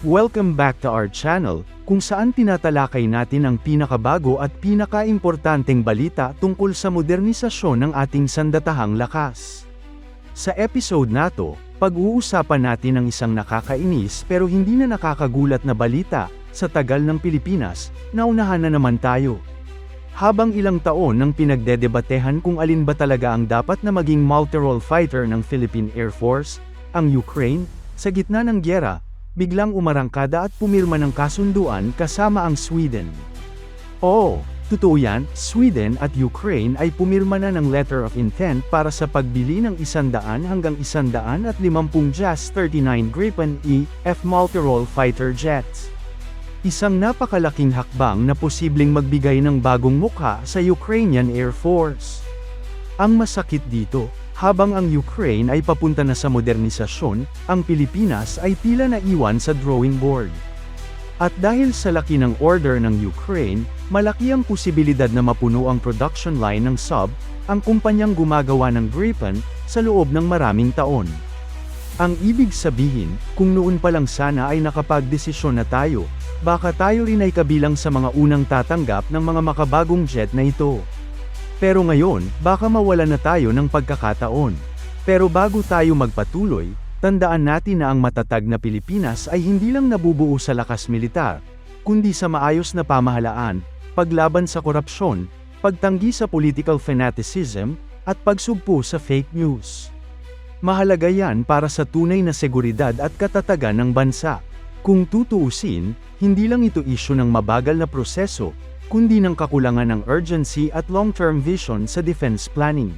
Welcome back to our channel, kung saan tinatalakay natin ang pinakabago at pinakaimportanteng balita tungkol sa modernisasyon ng ating sandatahang lakas. Sa episode na to, pag-uusapan natin ang isang nakakainis pero hindi na nakakagulat na balita, sa tagal ng Pilipinas, naunahan na naman tayo. Habang ilang taon nang pinagdedebatehan kung alin ba talaga ang dapat na maging multi-role fighter ng Philippine Air Force, ang Ukraine, sa gitna ng gyera, biglang umarangkada at pumirma ng kasunduan kasama ang Sweden. Oo, totoo yan, Sweden at Ukraine ay pumirma na ng letter of intent para sa pagbili ng 100 hanggang 150 Jas 39 Gripen E, F multi-role fighter jets. Isang napakalaking hakbang na posibleng magbigay ng bagong mukha sa Ukrainian Air Force. Ang masakit dito, habang ang Ukraine ay papunta na sa modernisasyon, ang Pilipinas ay tila na iwan sa drawing board. At dahil sa laki ng order ng Ukraine, malaki ang posibilidad na mapuno ang production line ng sub, ang kumpanyang gumagawa ng Gripen, sa loob ng maraming taon. Ang ibig sabihin, kung noon pa lang sana ay nakapagdesisyon na tayo, baka tayo rin ay kabilang sa mga unang tatanggap ng mga makabagong jet na ito. Pero ngayon, baka mawala na tayo ng pagkakataon. Pero bago tayo magpatuloy, tandaan natin na ang matatag na Pilipinas ay hindi lang nabubuo sa lakas militar, kundi sa maayos na pamahalaan, paglaban sa korupsyon, pagtanggi sa political fanaticism, at pagsugpo sa fake news. Mahalaga yan para sa tunay na seguridad at katatagan ng bansa. Kung tutuusin, hindi lang ito isyu ng mabagal na proseso, kundi ng kakulangan ng urgency at long-term vision sa defense planning.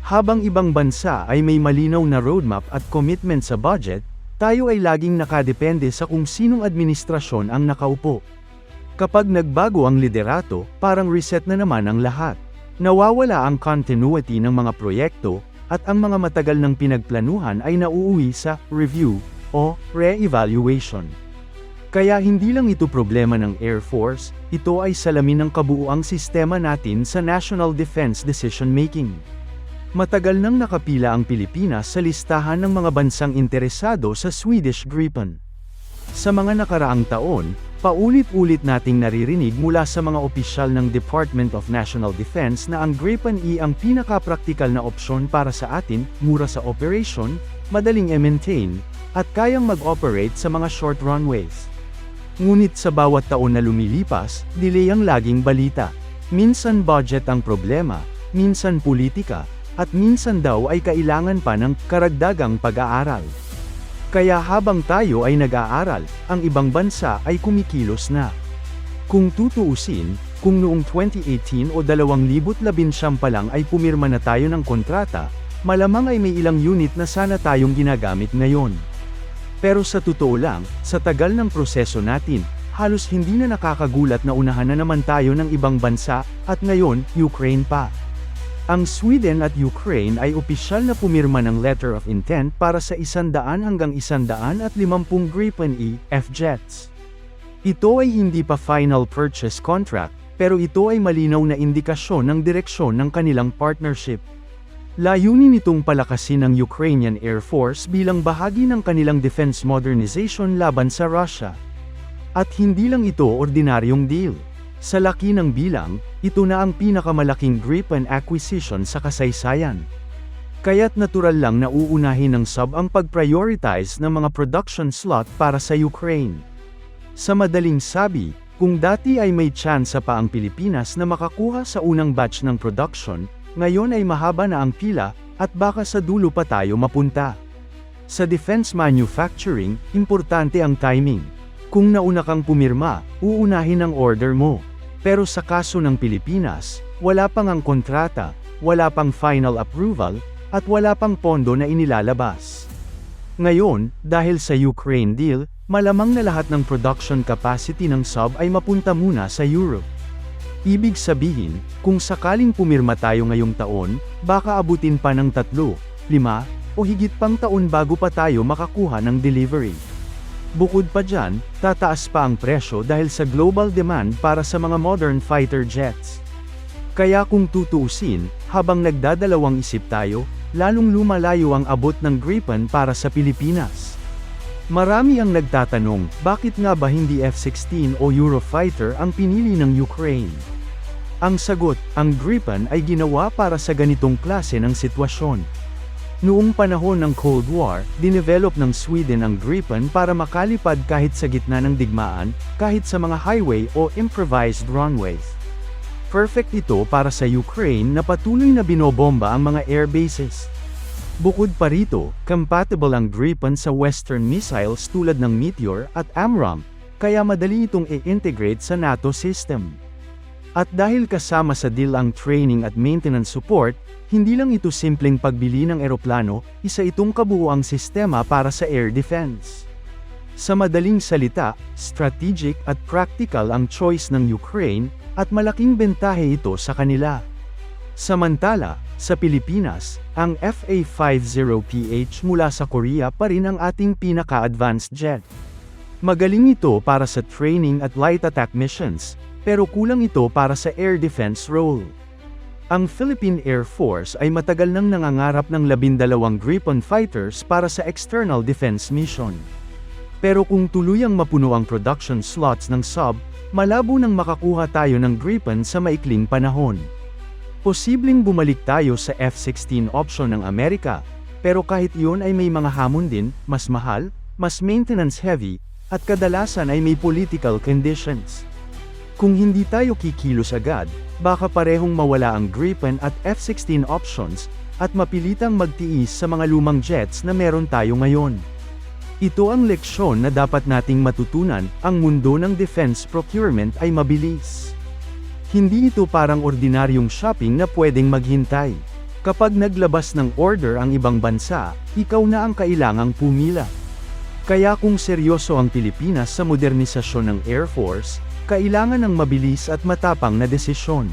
Habang ibang bansa ay may malinaw na roadmap at commitment sa budget, tayo ay laging nakadepende sa kung sinong administrasyon ang nakaupo. Kapag nagbago ang liderato, parang reset na naman ang lahat. Nawawala ang continuity ng mga proyekto, at ang mga matagal ng pinagplanuhan ay nauuwi sa review o re-evaluation. Kaya hindi lang ito problema ng Air Force, ito ay salamin ng kabuuang sistema natin sa national defense decision making. Matagal nang nakapila ang Pilipinas sa listahan ng mga bansang interesado sa Swedish Gripen. Sa mga nakaraang taon, paulit-ulit nating naririnig mula sa mga opisyal ng Department of National Defense na ang Gripen E ang pinaka-praktikal na opsyon para sa atin, mura sa operation, madaling i-maintain, at kayang mag-operate sa mga short runways. Ngunit sa bawat taon na lumilipas, delay ang laging balita. Minsan budget ang problema, minsan politika, at minsan daw ay kailangan pa ng karagdagang pag-aaral. Kaya habang tayo ay nag-aaral, ang ibang bansa ay kumikilos na. Kung tutuusin, kung noong 2018 o 2019 pa lang ay pumirma na tayo ng kontrata, malamang ay may ilang unit na sana tayong ginagamit ngayon. Pero sa totoo lang, sa tagal ng proseso natin, halos hindi na nakakagulat na unahan na naman tayo ng ibang bansa, at ngayon, Ukraine pa. Ang Sweden at Ukraine ay opisyal na pumirma ng letter of intent para sa 100 hanggang 150 Gripen E, F-jets. Ito ay hindi pa final purchase contract, pero ito ay malinaw na indikasyon ng direksyon ng kanilang partnership. Layunin nitong palakasin ang Ukrainian Air Force bilang bahagi ng kanilang defense modernization laban sa Russia. At hindi lang ito ordinaryong deal. Sa laki ng bilang, ito na ang pinakamalaking Gripen acquisition sa kasaysayan. Kaya't natural lang na uunahin ng sub ang pag-prioritize ng mga production slot para sa Ukraine. Sa madaling sabi, kung dati ay may tsansa pa ang Pilipinas na makakuha sa unang batch ng production, ngayon ay mahaba na ang pila, at baka sa dulo pa tayo mapunta. Sa defense manufacturing, importante ang timing. Kung nauna kang pumirma, uunahin ang order mo. Pero sa kaso ng Pilipinas, wala pang ang kontrata, wala pang final approval, at wala pang pondo na inilalabas. Ngayon, dahil sa Ukraine deal, malamang na lahat ng production capacity ng sub ay mapunta muna sa Europe. Ibig sabihin, kung sakaling pumirma tayo ngayong taon, baka abutin pa ng tatlo, lima, o higit pang taon bago pa tayo makakuha ng delivery. Bukod pa dyan, tataas pa ang presyo dahil sa global demand para sa mga modern fighter jets. Kaya kung tutuusin, habang nagdadalawang isip tayo, lalong lumalayo ang abot ng Gripen para sa Pilipinas. Marami ang nagtatanong, bakit nga ba hindi F-16 o Eurofighter ang pinili ng Ukraine? Ang sagot, ang Gripen ay ginawa para sa ganitong klase ng sitwasyon. Noong panahon ng Cold War, dinevelop ng Sweden ang Gripen para makalipad kahit sa gitna ng digmaan, kahit sa mga highway o improvised runways. Perfect ito para sa Ukraine na patuloy na binobomba ang mga air bases. Bukod pa rito, compatible ang Gripen sa Western missiles tulad ng Meteor at AMRAAM, kaya madali itong i-integrate sa NATO system. At dahil kasama sa deal ang training at maintenance support, hindi lang ito simpleng pagbili ng eroplano, isa itong kabuuang sistema para sa air defense. Sa madaling salita, strategic at practical ang choice ng Ukraine, at malaking bentahe ito sa kanila. Samantala, sa Pilipinas, ang FA-50PH mula sa Korea pa rin ang ating pinaka-advanced jet. Magaling ito para sa training at light attack missions, pero kulang ito para sa air defense role. Ang Philippine Air Force ay matagal nang nangangarap ng labindalawang Gripen fighters para sa external defense mission. Pero kung tuluyang mapuno ang production slots ng sub, malabo nang makakuha tayo ng Gripen sa maikling panahon. Posibleng bumalik tayo sa F-16 option ng Amerika, pero kahit iyon ay may mga hamon din, mas mahal, mas maintenance heavy, at kadalasan ay may political conditions. Kung hindi tayo kikilos agad, baka parehong mawala ang Gripen at F-16 options, at mapilitang magtiis sa mga lumang jets na meron tayo ngayon. Ito ang leksyon na dapat nating matutunan, ang mundo ng defense procurement ay mabilis. Hindi ito parang ordinaryong shopping na pwedeng maghintay. Kapag naglabas ng order ang ibang bansa, ikaw na ang kailangang pumila. Kaya kung seryoso ang Pilipinas sa modernisasyon ng Air Force, kailangan ng mabilis at matapang na desisyon.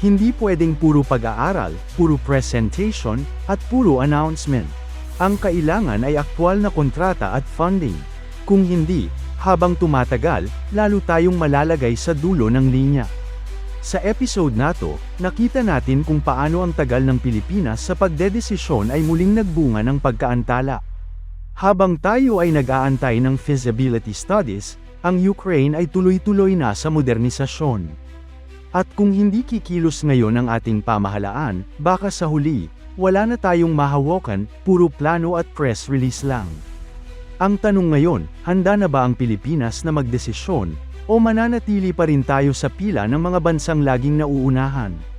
Hindi pwedeng puro pag-aaral, puro presentation, at puro announcement. Ang kailangan ay aktwal na kontrata at funding. Kung hindi, habang tumatagal, lalo tayong malalagay sa dulo ng linya. Sa episode na to, nakita natin kung paano ang tagal ng Pilipinas sa pagdedesisyon ay muling nagbunga ng pagkaantala. Habang tayo ay nag-aantay ng feasibility studies, ang Ukraine ay tuloy-tuloy na sa modernisasyon. At kung hindi kikilos ngayon ang ating pamahalaan, baka sa huli, wala na tayong mahawakan, puro plano at press release lang. Ang tanong ngayon, handa na ba ang Pilipinas na magdesisyon, o mananatili pa rin tayo sa pila ng mga bansang laging nauunahan?